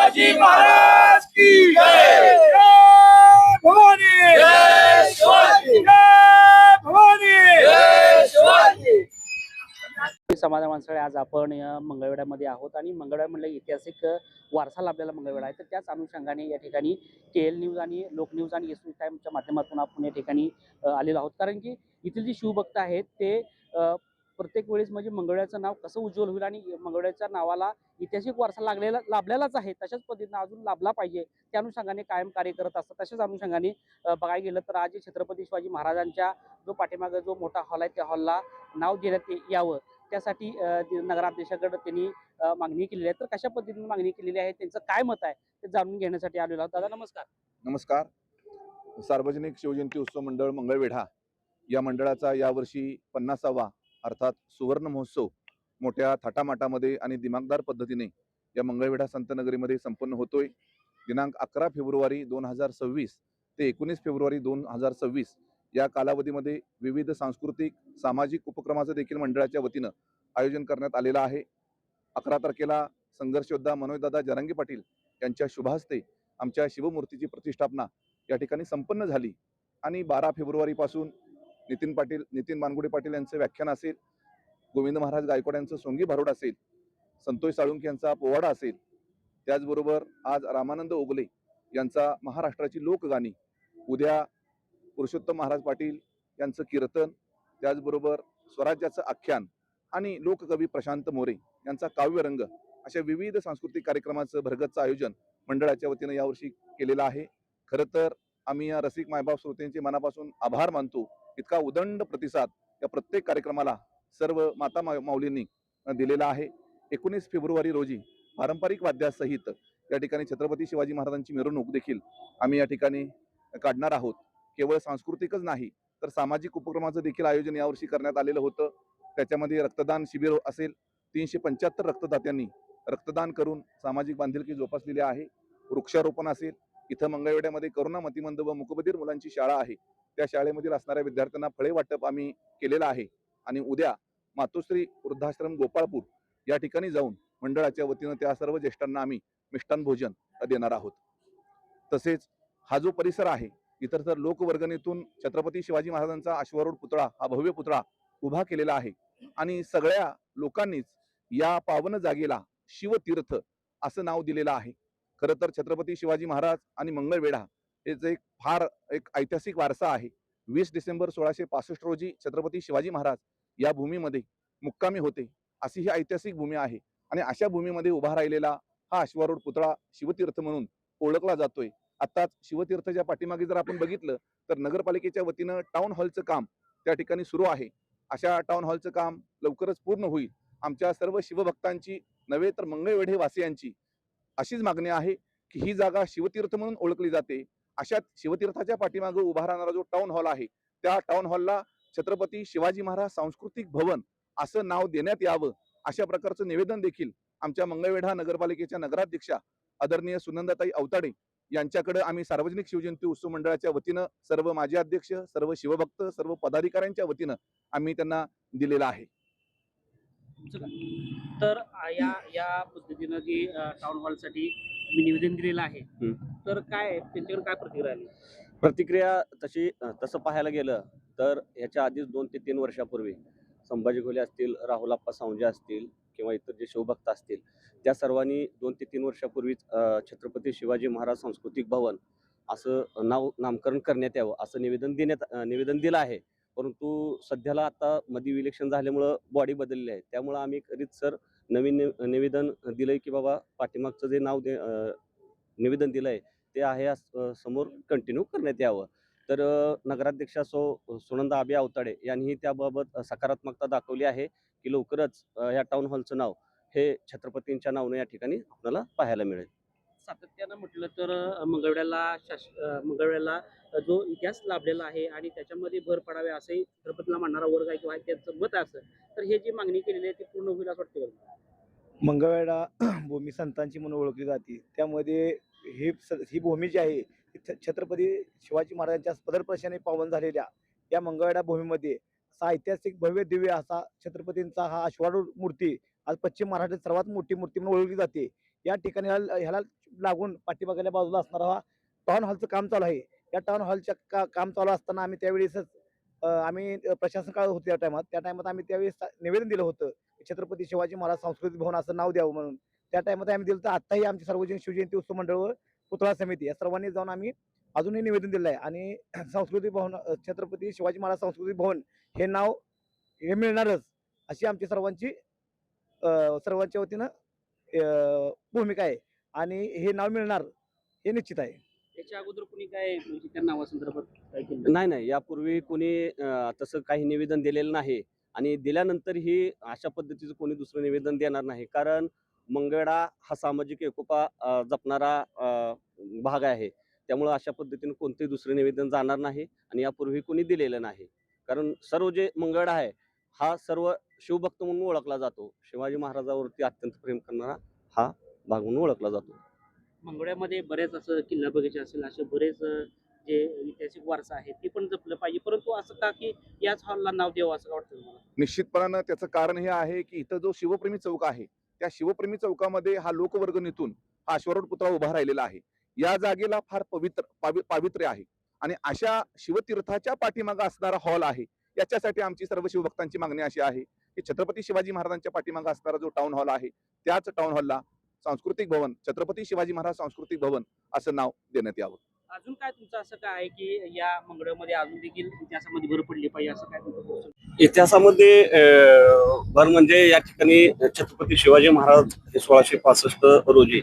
महाराज की जय। भवानी। जय शिवाजी। जय भवानी। जय शिवाजी। समाधान माणसाळे आज आपण या मंगळवेढ्यामध्ये आहोत आणि मंगळवेढा म्हणलं ऐतिहासिक वारसा लाभलेला मंगळवेढा आहे. तर त्याच अनुषंगाने या ठिकाणी के एल न्यूज आणि लोक न्यूज आणि एस न्यूज टाईमच्या माध्यमातून आपण या ठिकाणी आलेलो आहोत. कारण की इथील जे शिवभक्त आहेत ते प्रत्येक वेळेस म्हणजे मंगळ्याचं नाव कसं उज्ज्वल होईल आणि मंगळ्याच्या नावाला ऐतिहासिक वारसा लागलेला लाभलेलाच आहे तशाच पद्धतीनं अजून लाभला पाहिजे त्या अनुषंगाने कायम कार्य करत असतात. तशाच अनुषंगाने बघायला गेलं तर आज छत्रपती शिवाजी महाराजांच्या जो पाठीमागे जो मोठा हॉल आहे त्या हॉलला नाव देण्यात यावं. त्यासाठी नगराध्यक्षाकडे त्यांनी मागणी केलेली आहे. तर कशा पद्धतीने मागणी केलेली आहे त्यांचं काय मत आहे ते जाणून घेण्यासाठी आलेलो आहोत. दादा नमस्कार. नमस्कार. सार्वजनिक शिवजयंती उत्सव मंडळ मंगळवेढा या मंडळाचा यावर्षी पन्नासावा अर्थात सुवर्ण महोत्सव मोठ्या थाटामाटामध्ये आणि दिमागदार पद्धतीने या मंगळवेढा संतनगरीमध्ये संपन्न होतोय. दिनांक अकरा फेब्रुवारी दोन हजार सव्वीस ते एकोणीस फेब्रुवारी दोन हजार सव्वीस या कालावधीमध्ये विविध सांस्कृतिक सामाजिक उपक्रमाचं देखील मंडळाच्या वतीनं आयोजन करण्यात आलेलं आहे. अकरा तारखेला संघर्षयोद्धा मनोजदादा जरांगे पाटील यांच्या शुभहस्ते आमच्या शिवमूर्तीची प्रतिष्ठापना या ठिकाणी संपन्न झाली आणि बारा फेब्रुवारीपासून नितीन पाटील नितीन मानगुडे पाटील यांचं व्याख्यान असेल गोविंद महाराज गायकवाड यांचं सोंगी भारुड असेल संतोष साळुंके यांचा पोवाडा असेल त्याचबरोबर आज रामानंद ओगले यांचा महाराष्ट्राची लोकगाणी उद्या पुरुषोत्तम महाराज पाटील यांचं कीर्तन त्याचबरोबर स्वराज्याचं आख्यान आणि लोककवी प्रशांत मोरे यांचा काव्यरंग अशा विविध सांस्कृतिक कार्यक्रमाचं भरगतचं आयोजन मंडळाच्या वतीनं यावर्षी केलेलं आहे. खरं तर आम्ही या रसिक मायबाप श्रोत्यांचे मनापासून आभार मानतो. इतका उदंड प्रतिसाद या प्रत्येक कार्यक्रमाला सर्व माता मा- माऊलींनी दिलेला आहे. एकोणीस फेब्रुवारी रोजी पारंपरिक वाद्यासहित या ठिकाणी छत्रपती शिवाजी महाराजांची मिरवणूक देखील आम्ही या ठिकाणी काढणार आहोत. केवळ सांस्कृतिकच नाही तर सामाजिक उपक्रमाचं देखील आयोजन यावर्षी करण्यात आलेलं होतं. त्याच्यामध्ये रक्तदान शिबिर असेल तीनशे पंच्याहत्तर रक्तदात्यांनी रक्तदान करून सामाजिक बांधिलकी जोपासलेली आहे. वृक्षारोपण असेल इथं मंगळवेड्यामध्ये करुणा मतिमंद व मुकबधीर मुलांची शाळा आहे. त्या शाळेमधील असणाऱ्या विद्यार्थ्यांना फळे वाटप आम्ही केलेलं आहे. आणि उद्या मातोश्री वृद्धाश्रम गोपाळपूर या ठिकाणी जाऊन मंडळाच्या वतीनं त्या सर्व ज्येष्ठांना आम्ही मिष्टान भोजन देणार आहोत. तसेच हा जो परिसर आहे इतर तर लोकवर्गणीतून छत्रपती शिवाजी महाराजांचा अश्वारूढ पुतळा हा भव्य पुतळा उभा केलेला आहे. आणि सगळ्या लोकांनीच या पावन जागेला शिवतीर्थ असं नाव दिलेलं आहे. खरं तर छत्रपती शिवाजी महाराज आणि मंगळवेढा हेच एक फार एक ऐतिहासिक वारसा आहे. वीस डिसेंबर सोळाशे पासष्ट रोजी छत्रपती शिवाजी महाराज या भूमीमध्ये मुक्कामी होते. अशी ही ऐतिहासिक भूमी आहे आणि अशा भूमीमध्ये उभा राहिलेला हा अश्वारूढ पुतळा शिवतीर्थ म्हणून ओळखला जातोय. आताच शिवतीर्थच्या पाठीमागे जर आपण बघितलं तर नगरपालिकेच्या वतीनं टाउन हॉलचं काम त्या ठिकाणी सुरू आहे. अशा टाउन हॉलचं काम लवकरच पूर्ण होईल. आमच्या सर्व शिवभक्तांची नव्हे तर मंगळवेढे वासियांची अशीच मागणी आहे की ही जागा शिवतीर्थ म्हणून ओळखली जाते. अशात शिवतीर्थाच्या पाठीमागे उभा राहणारा जो टाउन हॉल आहे त्या टाउन हॉलला छत्रपती शिवाजी महाराज सांस्कृतिक भवन असं नाव देण्यात यावं अशा प्रकारचं निवेदन देखील आमच्या मंगळवेढा नगरपालिकेच्या नगराध्यक्षा आदरणीय सुनंदाताई अवताडे यांच्याकडे आम्ही सार्वजनिक शिवजयंती उत्सव मंडळाच्या वतीनं सर्व माजी अध्यक्ष सर्व शिवभक्त सर्व पदाधिकाऱ्यांच्या वतीनं आम्ही त्यांना दिलेला आहे. तर आ, या या पद्धतीनं जी टाउन हॉलसाठी मी निवेदन दिलेलं आहे. तर काय त्यांच्याकडे काय प्रतिक्रिया आली? प्रतिक्रिया तशी तसं पाहायला गेलं तर ह्याच्या आधीच दोन ते तीन वर्षापूर्वी संभाजी घोले असतील राहुल आप्पा सावंजे असतील किंवा इतर जे शिवभक्त असतील त्या सर्वांनी दोन ते तीन वर्षापूर्वीच छत्रपती शिवाजी महाराज सांस्कृतिक भवन असं नाव नामकरण करण्यात यावं असं निवेदन देण्यात निवेदन दिलं आहे. परंतु सध्याला आता मध्ये इलेक्शन झाल्यामुळं बॉडी बदलली आहे. त्यामुळं आम्ही एक सर नवीन निवेदन दिलंय की बाबा पाठीमागचं जे नाव दे निवेदन निवेदन दिलंय ते आहे समोर कंटिन्यू करण्यात यावं. तर नगराध्यक्ष असो सुनंदा आबे अवताडे यांनीही त्याबाबत सकारात्मकता दाखवली आहे की लवकरच या टाउन हॉलचं नाव हे छत्रपतींच्या नावाने या ठिकाणी आपल्याला पाहायला मिळेल. सातत्यानं म्हटलं तर अ, शास अ, जो इतिहास लाभलेला आहे आणि त्याच्यामध्ये भर पडावे असंही छत्रपतीला मानणारा वर्ग आहे किंवा त्यांचं मत आहे असं तर हे जी मागणी केलेली आहे ती पूर्ण होईल असं वाटतं का? मंगळवेढा भूमी संतांची म्हणून ओळखली जाते त्यामध्ये ही स- ही भूमी जी आहे ती छ- छत्रपती शिवाजी महाराजांच्या पदरप्रशाने पावन झालेल्या या मंगळवेढा भूमीमध्ये असा ऐतिहासिक भव्य दिव्य असा छत्रपतींचा हा अश्वारूढ मूर्ती आज पश्चिम महाराष्ट्रात सर्वात मोठी मूर्ती म्हणून ओळखली जाते या ठिकाणी ह्याला ह्याला लागून पाठीमागल्या बाजूला असणारा हा टाऊन हॉलचं काम चालू आहे. या टाउन हॉलच्या का काम चालू असताना आम्ही त्यावेळेसच आम्ही प्रशासन काळ होतो त्या टायमात त्या टायमात आम्ही त्यावेळेस निवेदन दिलं होतं छत्रपती शिवाजी महाराज सांस्कृतिक भवन असं नाव द्यावं म्हणून. त्या टायमात आम्ही दिलं तर आत्ताही आमची सार्वजनिक शिवजयंती उत्सव मंडळ पुतळा समिती या सर्वांनी जाऊन आम्ही अजूनही निवेदन दिलं आहे आणि सांस्कृतिक भवन छत्रपती शिवाजी महाराज सांस्कृतिक भवन हे नाव हे मिळणारच अशी आमची सर्वांची सर्वांच्या वतीनं भूमिका आहे. आणि हे नाव मिळणार हे निश्चित आहे. त्याच्या अगोदर कुणी काय म्हणजे त्या नावासंदर्भात काय केलं? नाही नाही. यापूर्वी कोणी अं, तसं काही निवेदन दिलेलं नाही. आणि दिल्यानंतरही अशा पद्धतीचं कोणी दुसरं निवेदन देणार नाही. कारण मंगळा हा सामाजिक एकोपा अं, जपणारा अं, भाग आहे. त्यामुळं अशा पद्धतीने कोणतेही दुसरं निवेदन जाणार नाही आणि यापूर्वी कोणी दिलेलं नाही. कारण सर्व जे मंगळा आहे हा सर्व शिवभक्त म्हणून ओळखला जातो. शिवाजी महाराजावरती अत्यंत प्रेम करणारा हा भाग म्हणून ओळखला जातो. मंगळ्यामध्ये बरेच असं किल्ला बगीचा असेल असे बरेच जे ऐतिहासिक वारसा आहे ते पण जपलं पाहिजे. परंतु असं का की याच हॉलला नाव द्यावं असं वाटतं निश्चितपणानं त्याचं कारण हे आहे की इथं जो शिवप्रेमी चौक आहे त्या शिवप्रेमी चौकामध्ये हा लोकवर्गणीतून हा अश्वरोड पुतळा उभा राहिलेला आहे. या जागेला फार पवित्र पावि- पावित्र्य आहे. आणि अशा शिवतीर्थाच्या पाठीमागे असणारा हॉल आहे. याच्यासाठी आमची सर्व शिवभक्तांची मागणी अशी आहे की छत्रपती शिवाजी महाराजांच्या पाठीमागे असणारा जो टाउन हॉल आहे त्याच टाउन हॉलला सांस्कृतिक भवन छत्रपती शिवाजी महाराज सांस्कृतिक भवन असं नाव देण्यात यावं अजून काय तुमचं असं काय आहे की या मंगळमध्ये अजून देखील इतिहासामध्ये भर पडली पाहिजे असं काय? इतिहासामध्ये अं, भर म्हणजे या ठिकाणी छत्रपती शिवाजी महाराज हे सोळाशे पासष्ट रोजी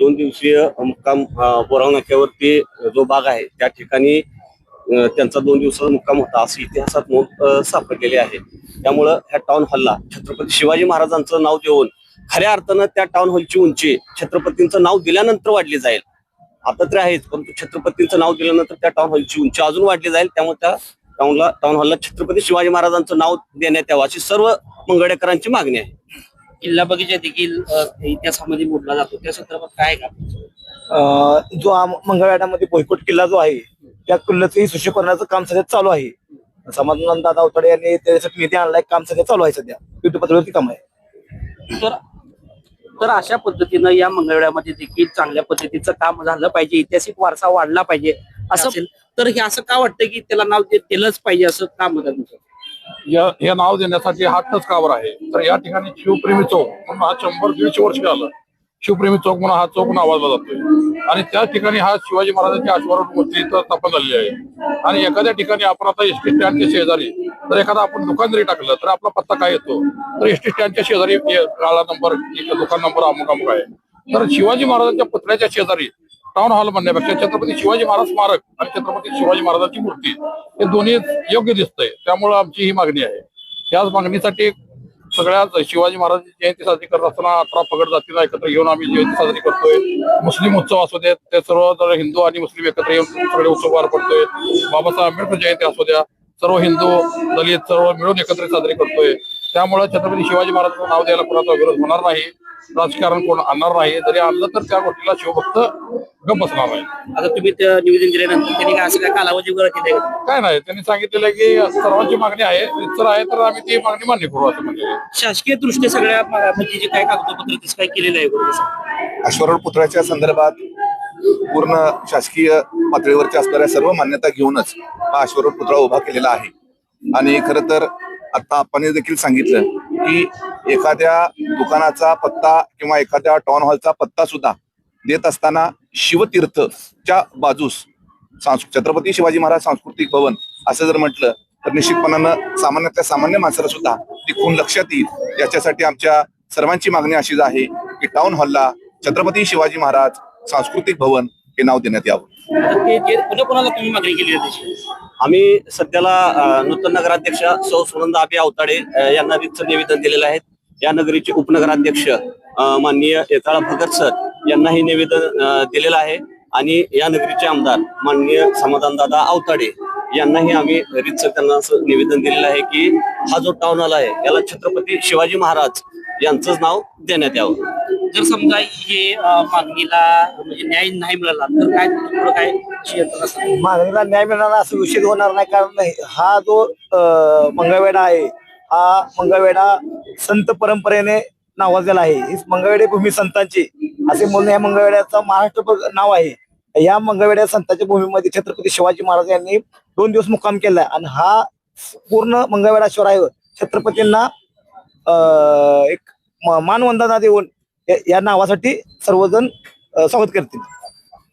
दोन दिवसीय मुक्काम बोराव नाक्यावरती जो भाग आहे त्या ठिकाणी त्यांचा दोन दिवसाचा मुक्काम होता. अशी इतिहासात नोंद अं, सापडलेली आहे. त्यामुळं ह्या टाउन हॉलला छत्रपती शिवाजी महाराजांचं नाव देऊन खऱ्या अर्थानं त्या टाउन हॉलची उंची छत्रपतींचं नाव दिल्यानंतर वाढली जाईल. आता तर आहेच परंतु छत्रपतींचं नाव दिल्यानंतर त्या टाउन हॉलची उंची अजून वाढली जाईल. त्यामुळे त्या टाउनला टाउन हॉलला छत्रपती शिवाजी महाराजांचं नाव देण्यात यावं अशी सर्व मंगळेकरांची मागणी आहे. किल्ला बगीचा देखील इतिहासामध्ये मोडला जातो. त्या संदर्भात काय का? जो मंगळवेढ्यामध्ये भोयकोट किल्ला जो आहे त्या किल्ल्याचंही सुशोभीकरणाचं काम सध्या चालू आहे. समाधान दादा अवतडे यांनी त्याच्यासाठी निधी आणलाय काम सध्या चालू आहे सध्या. युद्ध पातळीवरती काम आहे. तर तर अशा पद्धतीनं या मंगळवेढ्यामध्ये देखील चांगल्या पद्धतीचं काम झालं पाहिजे ऐतिहासिक वारसा वाढला पाहिजे असं असेल. तर हे असं का वाटतं की त्याला नाव दे- दिलंच पाहिजे असं का मत आहे तुमचं? या हे नाव देण्यासाठी हा टचकावर आहे. तर या ठिकाणी शिवप्रेमी चौक म्हणून हा शंभर दीडशे वर्ष झालं शिवप्रेमी चौक म्हणून हा चौक आवाजला जातोय. आणि त्या ठिकाणी हा शिवाजी महाराजांची आश्वारण मूर्ती स्थापन झालेली आहे. आणि एखाद्या ठिकाणी आपण आता एसटी स्टँडच्या शेजारी तर एखादा आपण दुकान जरी टाकलं तर आपला पत्ता काय येतो? तर एसटी स्टँडच्या शेजारी काळा नंबर एक दुकान नंबर अमुक अमुक आहे. तर शिवाजी महाराजांच्या पुतळ्याच्या शेजारी टाउन हॉल म्हणण्यापेक्षा छत्रपती शिवाजी महाराज स्मारक आणि छत्रपती शिवाजी महाराजांची मूर्ती हे दोन्ही योग्य दिसतंय. त्यामुळे आमची ही मागणी आहे. याच मागणीसाठी सगळ्याच शिवाजी महाराजांची जयंती साजरी करत असताना अठरा पगड जातीला एकत्र येऊन आम्ही जयंती साजरी करतोय. मुस्लिम उत्सव असू देत ते सर्व जर हिंदू आणि मुस्लिम एकत्र येऊन सगळे उत्सव पार पडतोय. बाबासाहेब आंबेडकर जयंती असू द्या सर्व हिंदू दलित सर्व मिळून एकत्र साजरी करतोय. त्यामुळे छत्रपती शिवाजी महाराजांचं नाव द्यायला कोणाचा विरोध होणार नाही. राजकारण कोण आणणार नाही. जरी आणलं तर त्या गोष्टीला शिवभक्त गप बसणार नाही. आता तुम्ही ते निवेदन दिल्यानंतर त्यांनी काय असं काय कालावधी वगैरे केलंय का? काय नाही. त्यांनी सांगितलेलं आहे की सर्वांची मागणी आहे. जर आहे तर आम्ही ती मागणी मान्य करू असं म्हणजे शासकीय दृष्ट्या सगळ्या म्हणजे जे काय कागदपत्र तसं काय केलेलं आहे बरोबर अश्वरोड पुतळ्याच्या संदर्भात पूर्ण शासकीय पातळीवरच्या असणाऱ्या सर्व मान्यता घेऊनच हा अश्वरोड पुतळा उभा केलेला आहे. आणि खर तर आता आपण देखील सांगितलं की एखाद्या दुकानाचा पत्ता किंवा एखाद्या टाउन हॉलचा पत्ता सुद्धा देत असताना शिवतीर्थच्या बाजूस छत्रपती शिवाजी महाराज सांस्कृतिक भवन असं जर म्हटलं तर निश्चितपणानं सामान्यातल्या सामान्य माणसाला सुद्धा ती खून लक्षात येईल. याच्यासाठी आमच्या सर्वांची मागणी अशीच आहे की टाउन हॉलला छत्रपती शिवाजी महाराज सांस्कृतिक भवन हे नाव देण्यात यावं. पुन्हा कोणाला तुम्ही मागणी केली आम्ही सध्याला नूतन नगराध्यक्ष सौ सुनंद आबे अवताडे यांना रितचं निवेदन दिलेलं आहे. या नगरीचे उपनगराध्यक्ष माननीय येताळा भगत सर यांनाही निवेदन दिलेलं आहे. आणि या नगरीचे आमदार माननीय समाधानदादा अवताडे यांनाही आम्ही रितसर त्यांना असं निवेदन दिलेलं आहे की हा जो टाउन हॉल आहे याला छत्रपती शिवाजी महाराज यांचंच नाव देण्यात यावं. जर समजा हे अं, मागणीला म्हणजे न्याय नाही मिळाला तर काय पुढं काय अशी यंत्रणा असेल? मागणीला न्याय मिळणार असं विषय होणार नाही कारण नाही हा जो अं, मंगळवेढा आहे हा मंगळवेढा संत परंपरेने नावाजलेला आहे. ही मंगळवेढी भूमी संतांची. असे म्हणून या मंगळवेड्याचं महाराष्ट्र नाव आहे. या मंगळवेड्या संतांच्या भूमीमध्ये छत्रपती शिवाजी महाराज यांनी दोन दिवस मुक्काम केलाय आणि हा पूर्ण मंगळवेढा शहर आहे. छत्रपतींना एक मानवंदना देऊन या- नावासाठी सर्वजण स्वागत करतील.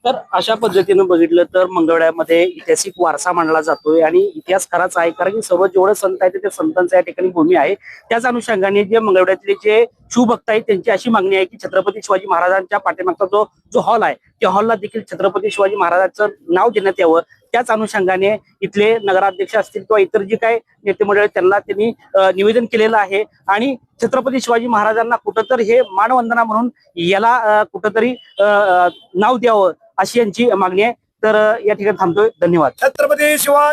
तर अशा पद्धतीनं बघितलं तर मंगळवेढ्यामध्ये ऐतिहासिक वारसा मानला जातोय आणि इतिहास खराच आहे कारण की सर्व जेवढे संत आहेत ते संतांचं या ठिकाणी भूमी आहे. त्याच अनुषंगाने जे मंगळवेढ्यातले जे शिवभक्त आहेत त्यांची अशी मागणी आहे की छत्रपती शिवाजी महाराजांच्या पाठीमागचा जो जो हॉल आहे त्या हॉलला देखील छत्रपती शिवाजी महाराजांचं नाव देण्यात यावं. त्याच अनुषंगाने इथले नगराध्यक्ष असतील किंवा इतर जे काही नेते मंडळ त्यांना त्यांनी निवेदन केलेलं आहे. आणि छत्रपती शिवाजी महाराजांना कुठंतरी हे मानवंदना म्हणून याला कुठंतरी अं, नाव द्यावं अशी यांची मागणी आहे. तर या ठिकाणी थांबतोय. धन्यवाद. छत्रपती शिवाजी